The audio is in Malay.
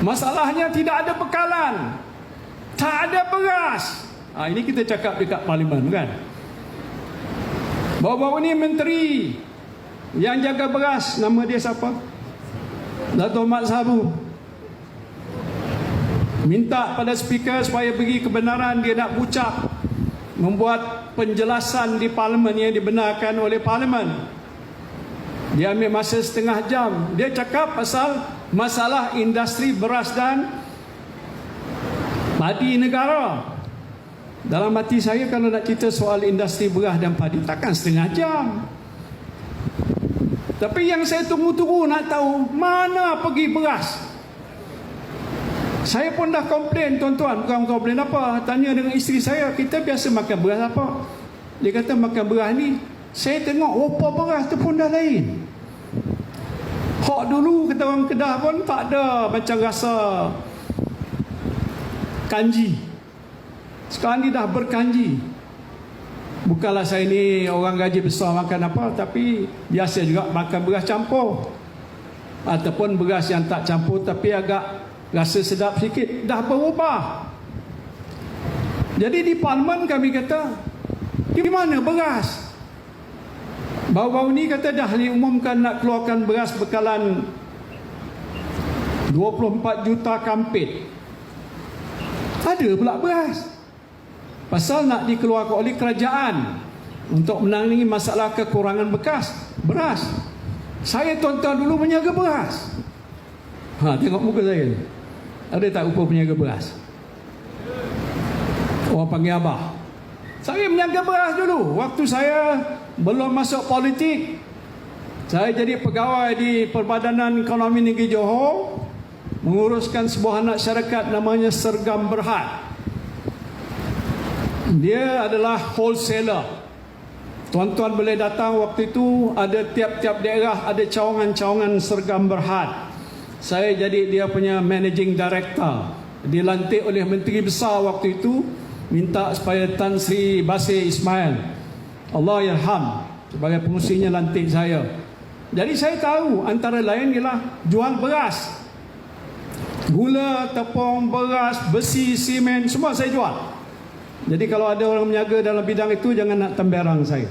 Masalahnya tidak ada bekalan. Tak ada beras. Ha, ini kita cakap dekat parlimen kan. Bawa-bawa ni menteri yang jaga beras nama dia siapa? Dato' Mat Sabu. Minta pada speaker supaya bagi kebenaran dia nak bucap membuat penjelasan di parlimen yang dibenarkan oleh parlimen. Dia ambil masa setengah jam. Dia cakap pasal masalah industri beras dan padi negara. Dalam hati saya kalau nak cerita soal industri beras dan padi takkan setengah jam. Tapi yang saya tunggu-tunggu nak tahu mana pergi beras. Saya pun dah komplain tuan-tuan, bukan komplain apa. Tanya dengan isteri saya, kita biasa makan beras apa? Dia kata makan beras ni. Saya tengok rupa beras tu pun dah lain. Hak dulu kata orang Kedah pun tak ada macam rasa kanji. Sekarang ni dah berkanji. Bukanlah saya ni orang gaji besar makan apa tapi biasa juga makan beras campur. Ataupun beras yang tak campur tapi agak rasa sedap sikit dah berubah. Jadi di parlimen kami kata di mana beras? Baru-baru ni kata dah diumumkan nak keluarkan beras bekalan 24 juta kampit. Ada pula beras. Pasal nak dikeluarkan oleh kerajaan untuk menangani masalah kekurangan bekas beras. Saya tuan-tuan dulu menjaga beras. Ha, tengok muka saya. Ada tak rupa penjaga beras? Orang panggil abah. Saya menjaga beras dulu. Waktu saya belum masuk politik. Saya jadi pegawai di Perbadanan Ekonomi Negeri Johor. Menguruskan sebuah anak syarikat namanya Sergam Berhad. Dia adalah wholesaler. Tuan-tuan boleh datang waktu itu ada tiap-tiap daerah ada cawangan-cawangan sergam berhad. Saya jadi dia punya managing director. Dilantik oleh menteri besar waktu itu minta supaya Tan Sri Basir Ismail Allah yarham sebagai pengusinya lantik saya. Jadi saya tahu antara lain ialah jual beras. Gula, tepung, beras, besi, simen semua saya jual. Jadi kalau ada orang menjaga dalam bidang itu jangan nak temberang saya.